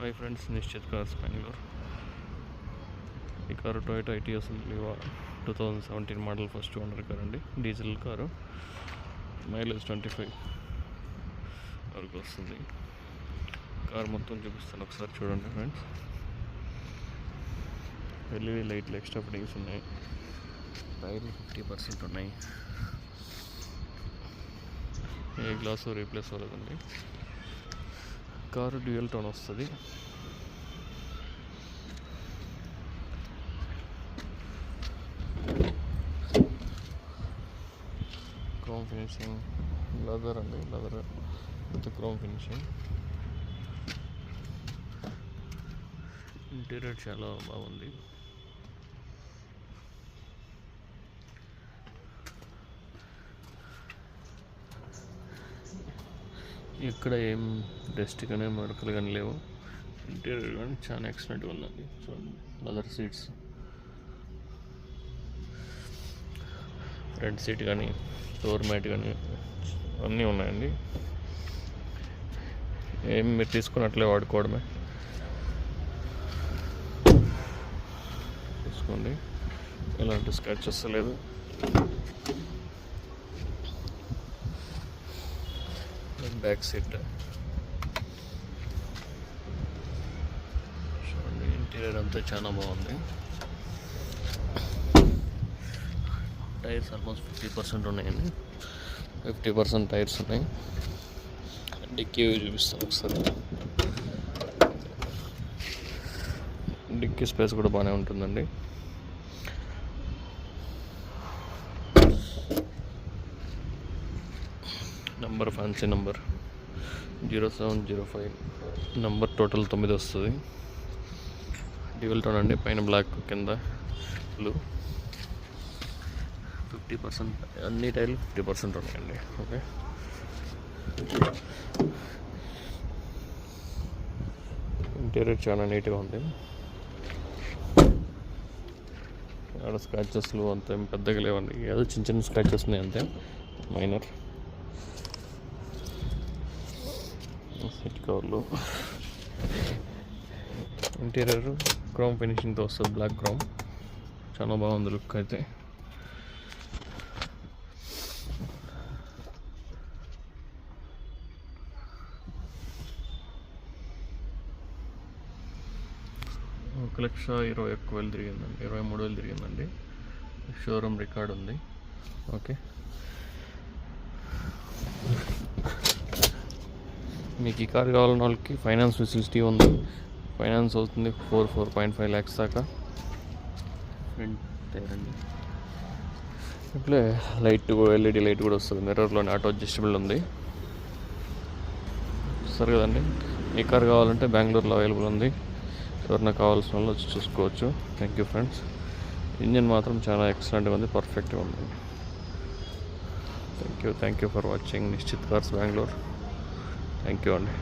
Hi friends Nischith cars Bengaluru ఈ car Toyota Etios Liva two thousand seventeen model first owner car అండి diesel car. Mileage twenty five వరకు వస్తుంది. Car మొత్తం చూపిస్తాను ఒకసారి చూడండి ఫ్రెండ్స్. ఎల్ఈడి లైట్లు ఎక్స్ట్రా ఫిట్టింగ్స్ ఉన్నాయి. టైర్లు ఫిఫ్టీ పర్సెంట్ ఉన్నాయి. ఏ గ్లాసు రీప్లేస్ అవ్వలేదండి. కారు డ్యూయల్ టోన్ వస్తుంది. క్రోమ్ ఫినిషింగ్ లెదర్ అండి leather with chrome finishing interior చాలా బాగుంది. ఇక్కడ ఏం డస్ట్ కానీ మరకలు కానీ లేవు. ఇంటీరియర్ కానీ చాలా ఎక్సలెంట్గా ఉందండి. చూడండి లదర్ సీట్స్ ఫ్రంట్ సీట్ కానీ డోర్ మ్యాట్ కానీ అన్నీ ఉన్నాయండి. ఏం మీరు తీసుకున్నట్లే వాడుకోవడమే. తీసుకోండి. ఎలాంటి స్క్రాచెస్ వస్తలేదు బ్యాక్ సీట్ చూడండి ఇంటీరియర్ అంతా చాలా బాగుంది. టైర్స్ ఆల్మోస్ట్ ఫిఫ్టీ పర్సెంట్ ఉన్నాయండి. ఫిఫ్టీ పర్సెంట్ టైర్స్ ఉన్నాయి. డిక్కీ చూపిస్తాను ఒకసారి. డిక్కీ స్పేస్ కూడా బాగానే ఉంటుందండి. Number fancy number. Zero seven zero five. Number total తొమ్మిది వస్తుంది. డ్యూల్ టోన్ అండి పైన బ్లాక్ కింద బ్లూ. ఫిఫ్టీ పర్సెంట్ అన్ని టైర్లు ఫిఫ్టీ పర్సెంట్ ఉన్నాయండి. ఓకే. ఇంటీరియర్ చాలా నీట్గా ఉంది. ఆడ స్క్రాచెస్లు అంత ఏం పెద్దగా లేవండి. ఏదో చిన్న చిన్న స్క్రాచెస్ ఉన్నాయి అంతే మైనర్ సీట్ కవర్లు ఇంటీరియర్ క్రోమ్ ఫినిషింగ్తో వస్తుంది బ్లాక్ క్రోమ్. చాలా బాగుంది లుక్ అయితే. ఒక లక్ష ఇరవై ఒక్క వేలు తిరిగిందండి. ఇరవై మూడు వేలు తిరిగిందండి. షోరూమ్ రికార్డ్ ఉంది. ఓకే మీకు ఈ కార్ కావాలన్న వాళ్ళకి ఫైనాన్స్ ఫెసిలిటీ ఉంది. ఫైనాన్స్ అవుతుంది four four point five lakhs దాకా. ఫ్రంట్ టైర్ అండి ఇప్పుడే లైట్ ఎల్ఈడి లైట్ కూడా వస్తుంది. మిర్రర్లోనే ఆటో అడ్జస్టబుల్ ఉంది. సరే కదండి. ఈ కార్ కావాలంటే బెంగళూరులో అవైలబుల్ ఉంది. ఎవరైనా కావాల్సిన వాళ్ళు వచ్చి చూసుకోవచ్చు. థ్యాంక్ యూ ఫ్రెండ్స్ ఇంజిన్ మాత్రం చాలా ఎక్సలెంట్గా ఉంది. పర్ఫెక్ట్గా ఉంది. Thank you thank you for watching Nischith cars Bengaluru. Thank you అండి.